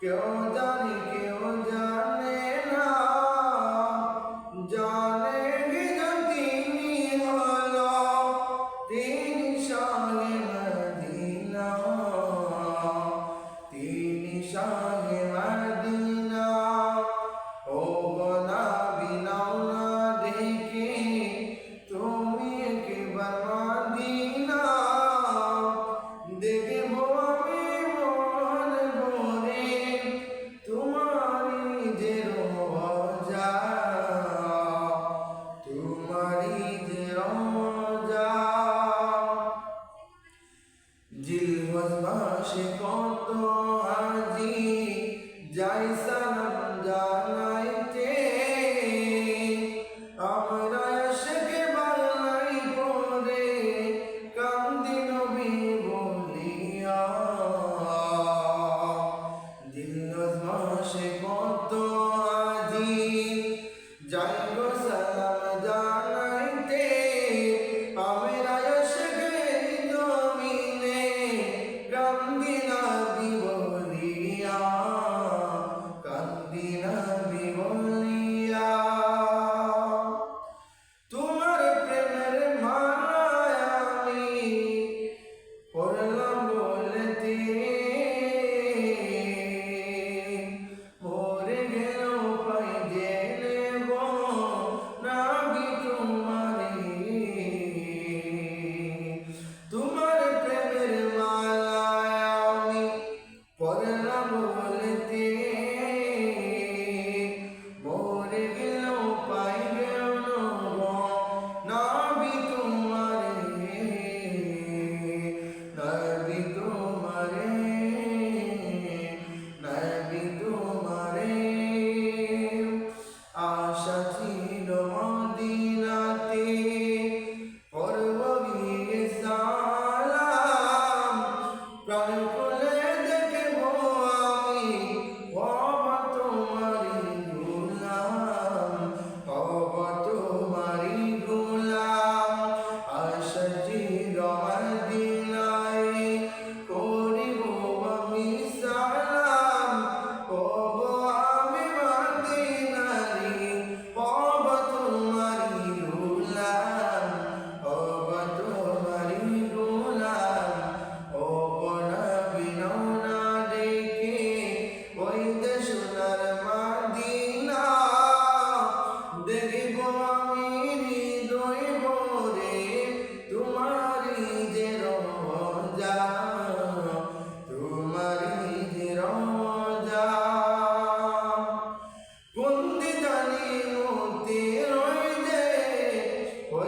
Go. জিলওয়াজ বাসে কত আজি যাইসা Oh.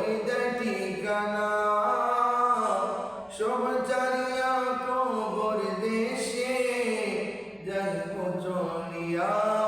হৃদয় ঠিকানা সব জানিয়া কবর দেশে যাই চলিয়া।